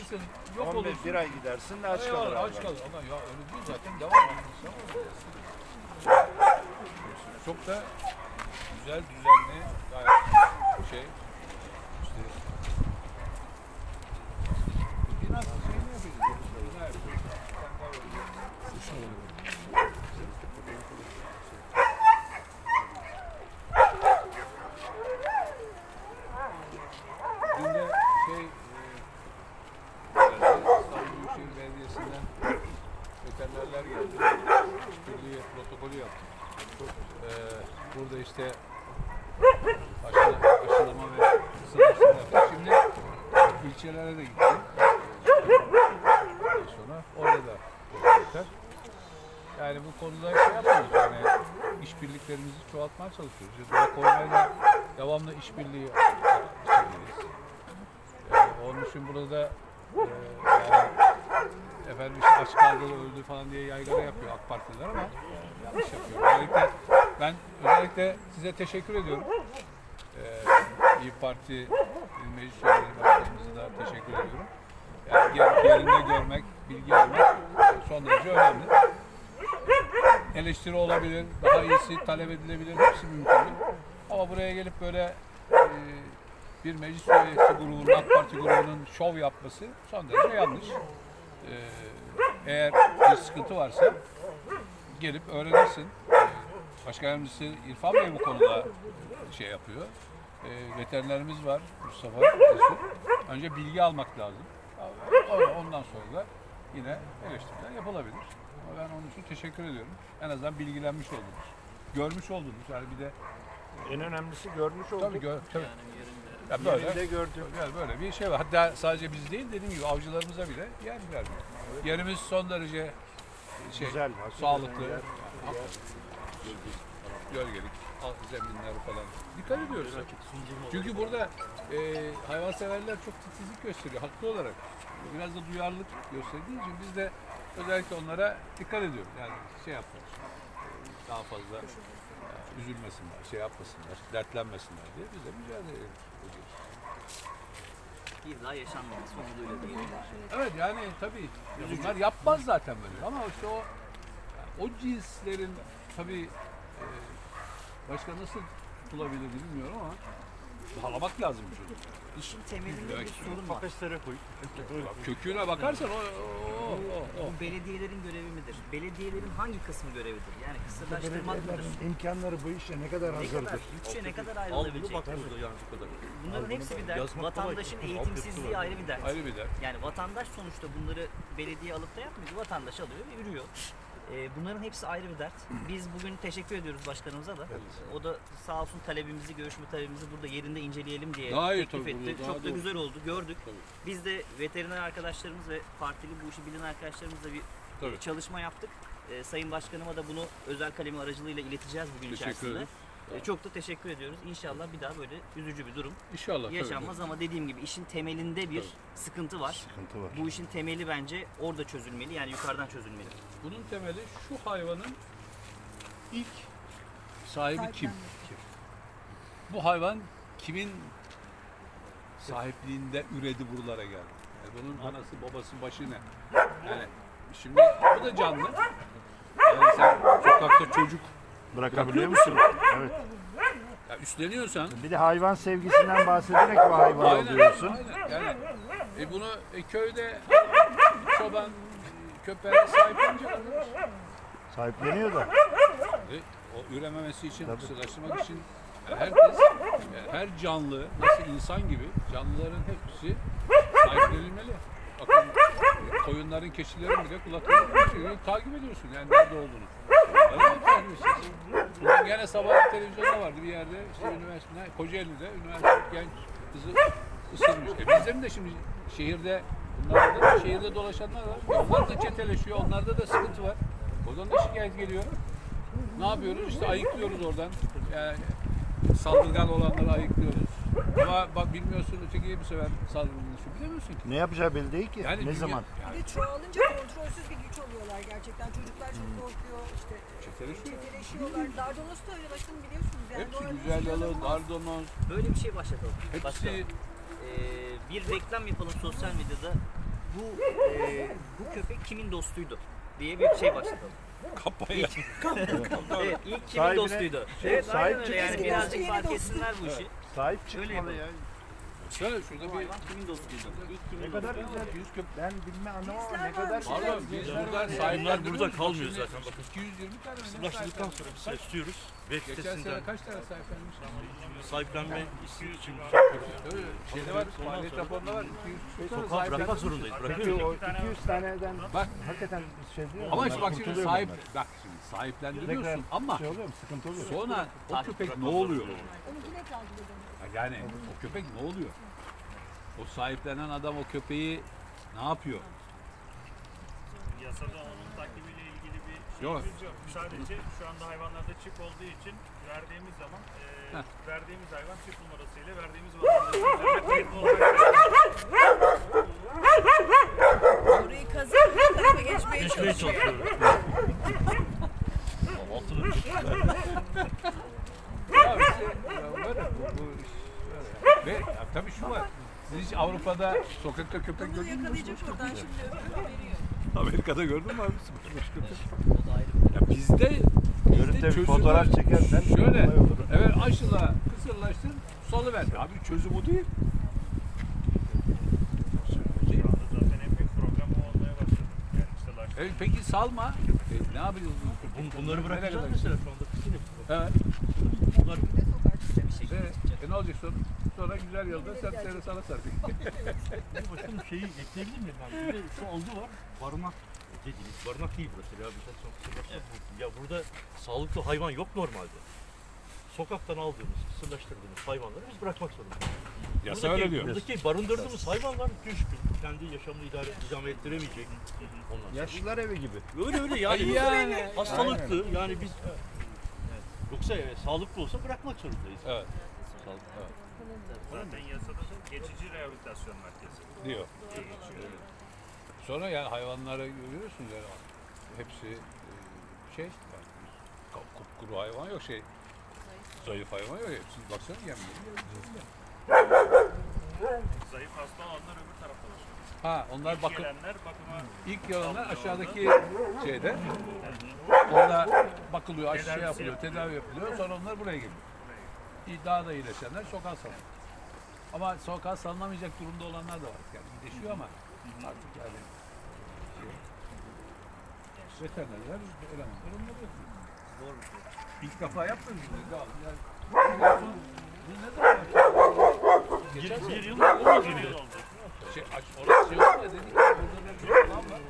gidersin, yok 15 olursun. bir ay gidersin de aç kalır. Eyvallah, aç kalır. Ama ya öyle değil zaten devam edeceksin. Çok da güzel, düzenli, gayet şey, işte Biraz şey mi yapacağız? Ne yapıyoruz? Dün de şey, e, İstanbul Büyükşehir Belediyesi'nden veterinerler geldi. Birliği protokolü yaptık. E, burada işte aşı, aşılama ve sınırsız. Şimdi ilçelere de gittik. Ondan sonra orada da görecekler. Yani bu konuda şey yapıyoruz yani işbirliklerimizi çoğaltmaya çalışıyoruz. Burada koronayla devamlı işbirliği içindeyiz. Yani onun için burada e, yani efendim işte aç kaldı öldü falan diye yaygara yapıyor AK Partililer ama yanlış yapıyor. Özellikle ben özellikle size teşekkür ediyorum. E, İyi Parti İl Meclis Üyeleri Başkanımıza da teşekkür ediyorum. Yani yerinde görmek, bilgi almak son derece önemli. Eleştiri olabilir, daha iyisi talep edilebilir, hepsi mümkün. Ama buraya gelip böyle e, bir meclis üyesi grubunun, AK Parti grubunun şov yapması son derece yanlış. E, eğer bir sıkıntı varsa gelip öğrenirsin. E, Başkan Yardımcısı İrfan Bey bu konuda şey yapıyor. E, veterinerimiz var Mustafa Mesut. Önce bilgi almak lazım. Ondan sonra da yine eleştiriler yapılabilir. Ama ben onun için teşekkür ediyorum. En azından bilgilenmiş oldunuz. Görmüş oldunuz. Yani bir de En önemlisi görmüş olduk. tabii gör, tabii. Ya böyle, Yerinde gördüm. yani böyle bir şey var. Hatta sadece biz değil dediğim gibi avcılarımıza bile yer verdik. Yerimiz son derece şey, Güzel, sağlıklı, yer. gölgelik, alt zeminler falan. Dikkat ediyoruz. Çünkü burada e, hayvanseverler çok titizlik gösteriyor haklı olarak. Biraz da duyarlılık gösterdiği için biz de özellikle onlara dikkat ediyoruz. Yani şey yapmıyoruz. e, Daha fazla üzülmesinler, şey yapmasınlar, dertlenmesinler diye biz de mücadele ediyoruz. Bir daha yaşanmaması umuduyla diyelim. Evet yani tabii ya bunlar yapmaz zaten böyle ama işte o o cinslerin tabii e, başka nasıl tutulabilir bilmiyorum ama bağlamak lazım çocuk. İşin temelinde Evet. bir sorun var. Kafeslere koy. Köküne bakarsan o, o, o, o. Bu belediyelerin görevi midir? Belediyelerin hangi kısmı görevidir? Yani kısırlaştırmak mıdır? Belediyeler'in imkanları bu işe ne kadar Ne hazırdır? kadar, bütçe ne kadar ayrılabilecek? Bunların hepsi bir dert. Vatandaşın eğitimsizliği ayrı bir dert. Ayrı bir dert. Yani vatandaş sonuçta bunları belediye alıp da yapmıyor. Vatandaş alıyor ve yürüyor. Ee, bunların hepsi ayrı bir dert. Biz bugün teşekkür ediyoruz başkanımıza da. O da sağ olsun talebimizi, görüşme talebimizi burada yerinde inceleyelim diye Daha iyi teklif tabii, etti. daha Çok da doğru. güzel oldu, gördük. Biz de veteriner arkadaşlarımız ve partili bu işi bilen arkadaşlarımızla bir Tabii. çalışma yaptık. Ee, Sayın Başkanıma da bunu özel kalemi aracılığıyla ileteceğiz bugün Teşekkür içerisinde. ederim. Ee, çok da teşekkür ediyoruz. İnşallah bir daha böyle üzücü bir durum İnşallah tabii. yaşanmaz ama dediğim gibi işin temelinde bir sıkıntı var. Sıkıntı var. Bu işin temeli bence orada çözülmeli yani yukarıdan çözülmeli. Bunun temeli şu hayvanın ilk sahibi kim? Bu hayvan kimin sahipliğinde üredi buralara geldi? Yani bunun anası babası başı ne? Yani şimdi bu da canlı. Yani sen sokakta çocuk Bırakabiliyor musun? Evet. ya üstleniyorsan Bir de hayvan sevgisinden bahsederek bu hayvanı aynen, alıyorsun. aynen. Yani e bunu e, köyde çoban e, köpeğe sahiplenecek arkadaş. Sahipleniyor da. E, o ürememesi için, Tabii. kısırlaştırmak için yani herkes, her canlı, nasıl insan gibi canlıların hepsi sahiplenilmeli. Bakın e, koyunların, keçilerin bile kulaklarını takip ediyorsun yani nerede olduğunu. Bugün gene sabah televizyonda vardı bir yerde, işte üniversitede, Kocaeli'de üniversite genç kızı ısırmış. E bizim de şimdi şehirde, bunlarda da şehirde dolaşanlar var. Onlar da çeteleşiyor, onlarda da sıkıntı var. Oradan da şikayet geliyor. Ne yapıyoruz? İşte ayıklıyoruz oradan. Yani saldırgan olanları ayıklıyoruz. Ama bak bilmiyorsun ötekiye bir sefer saldırılmış. Bilemiyorsun ki. Ne yapacağı belli değil ki. Yani ne dünya- zaman? Yani Bir de çoğalınca kontrolsüz bir güç oluyorlar gerçekten. Çocuklar çok korkuyor, işte çeteleşiyor. çeteleşiyorlar. Dardanos da öyle başkanım biliyorsunuz. Yani Hepsi doğru güzel yalı, inanılmaz. dardonoz. Böyle bir şey başlatalım. Başka, Hepsi ee, bir reklam yapalım sosyal medyada. bu e, bu köpek kimin dostuydu diye bir şey başlatalım. Kampanya. evet, ilk kimin Sahibine dostuydu? şey, evet, sahip öyle yani birazcık fark etsinler bu işi. Sahip çıkmalı ya. Şöyle şurada bir? İlk kimin Ne kadar güzel. yüz köpek. Ben bilme anlamam ama ne kadar güzel. Pardon biz ya. sahiplendiriyoruz. burada kalmıyor zaten, bakın. 220 tane mi? ne Ulaştırdıktan sonra sahiplendik? biz istiyoruz. Web Geçen sene sitesinden kaç tane sahiplenmiş? sahiplenme istiyor için Öyle şeyde var, faaliyet raporunda var. 200 tane sokağa bırakmak sahiplenmiş. zorundayız. Peki Bırakıyoruz. o 200 taneden Bak hakikaten şey diyor mu? ama işte bak şimdi sahip, bak şimdi sahiplendiriyorsun ama şey oluyor mu? Sıkıntı oluyor sonra o köpek ne oluyor? Onunkine takip edelim. Yani o köpek ne oluyor? O sahiplenen adam o köpeği ne yapıyor? Yasada onun takibiyle ilgili bir Yok. şeyimiz yok. Sadece şu anda hayvanlarda çip olduğu için verdiğimiz zaman e, verdiğimiz hayvan çip numarasıyla verdiğimiz vatandaşın üzerine kayıtlı olarak Burayı kazıp bu tarafa geçmeye geçmeye çalışıyor. çalışıyoruz. Altını Ya işte, ya böyle bu, bu iş böyle. Ve ya tabii şu var. Siz hiç Avrupa'da sokakta köpek Bunu gördünüz mü? yakalayacak oradan şimdi öpüyor veriyor. Amerika'da gördün mü abi? Sıkışmış köpek. O da ayrı bir Ya bizde bizde de bir çözümü fotoğraf çekersen şöyle. kolay olur. Evet aşıla kısırlaştır salı ver. Abi çözüm bu değil. Değil. zaten en büyük problem o olmaya başladı. Yani işte laş Evet, peki salma. E, ne yapacağız bunları bırakacağız mesela şu anda yapıyoruz. Evet. Bunlar Bir de sokağa bir şekilde E, çıkacak. E, ne olacak sonra? Sonra güzel yolda sen seni sana sardık. bir başkanım şeyi ekleyebilir miyim ben? Bir de şu algı var. Barınak dediğimiz. Barınak değil burası. Rehabilitasyon kısırlaşma. Ya burada sağlıklı hayvan yok normalde. Sokaktan aldığımız, kısırlaştırdığımız hayvanları biz bırakmak zorundayız. Yasa öyle diyor. Buradaki barındırdığımız hayvanlar düşkün. Kendi yaşamını idare, idame ettiremeyecek. Sonra. Yaşlılar evi gibi. Öyle öyle yani. Yani. Hastalıklı yani biz Yoksa evet, sağlıklı olsa bırakmak zorundayız. Evet. Sağlıklı. zaten yasada da geçici rehabilitasyon merkezi Diyor. diye geçiyor. Sonra yani hayvanları görüyorsunuz yani hepsi e, şey yani ka- kupkuru hayvan yok şey zayıf hayvan yok hepsi baksana yemiyor. Zayıf hasta olanlar öbür tarafta başlıyor. Ha onlar İlk bakın gelenler bakıma ilk yalanlar aşağıdaki şeyde orada bakılıyor aşı şey Tedavisi yapılıyor. tedavi yapılıyor sonra onlar buraya geliyor. İyi, Daha da iyileşenler sokağa salınıyor. Ama sokağa salınamayacak durumda olanlar da var. Yani iyileşiyor ama artık yani şey, veterinerler elemanlar onları yapıyor. Zor bir şey. İlk defa biz de alın. Yani, bu ne zaman? Geçen Bir, yıl olmaz bir mı? yıl oldu. şey, orası şey oldu ya dedik burada bir plan var.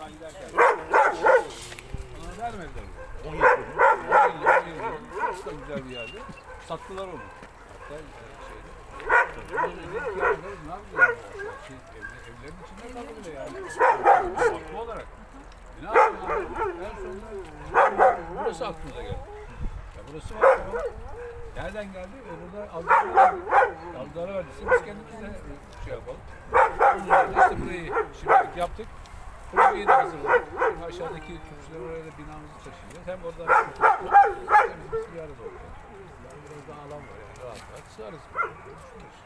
Buradan giderken. Bana vermediler. 10 yıl sonra. 17 17 Çok da güzel bir yerde. Sattılar onu. Hatta şeyde. Bunların evlilik yerleri Şey, evle- evlerin içinde kaldı yani. Haklı olarak. E burası aklımıza geldi. Ya burası var. Nereden geldi? E burada Avcılara. Avcılara verdiyse biz kendimiz de şey yapalım. İşte burayı yaptık. Projeyi de hazırladık. Şimdi aşağıdaki tüpçüler oraya da binamızı taşıyacağız. Hem orada hem biz bir arada olacağız. Biraz daha alan var yani rahat rahat sığarız.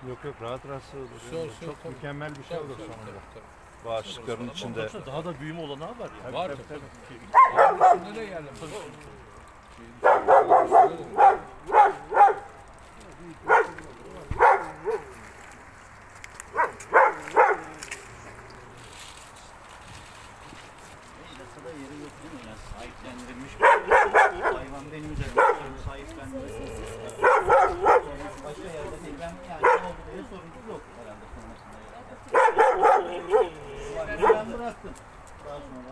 Yok yok rahat rahat sığılır. Sığ- sığ- Çok tabii. mükemmel bir şey Tabii, olur tabii, sonunda. tabii, tabii. Bağışıkların içinde. Daha da büyüme olanağı var ya. Var tabii, tabii. üstünde de yerler. Tabii. Üstünde de. Yasada yeri yok değil mi? Yani sahiplendirilmiş bir hayvan benim üzerimde sahiplendirilmiş. Başka yerde değil. Ben yani ne oldu diye sorumluluk yok herhalde sonrasında. Bıraktım. Daha sonra.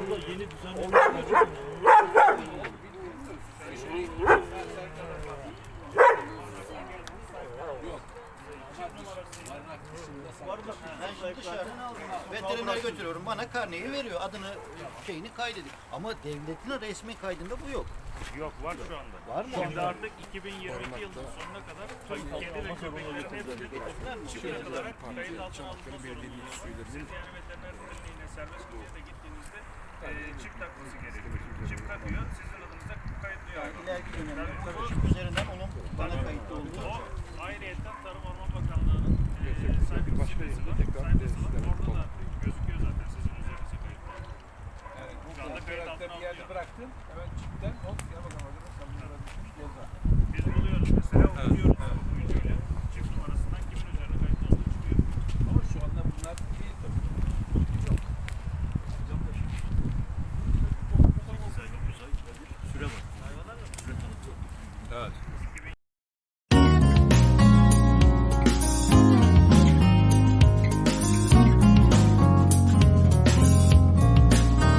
Benim yeni düzenlemeler karneyi veriyor. Adını, şeyini kaydediyor. Ama devletin resmi kaydında bu yok. Yok var şu anda. Var mı? Şimdi artık 2022 yılının sonuna kadar kedi ve köpeklerin hepsinin çip yapılarak kayıt altına alınma zorunluluğu var. Siz yani veteriner hekimliğine serbest da gittiğinizde e, çip takması gerekiyor. Çip takıyor, sizin adınıza kayıtlıyor. Yani ileriki dönemde bu- üzerinden onun bana kayıtlı olduğu O ayrıyetten Tarım Orman Bakanlığı'nın e, var. Sayfası var. Orada da gözüküyor zaten sizin üzerinize kayıtlı. Altına bir yerde bıraktın. Hemen çipten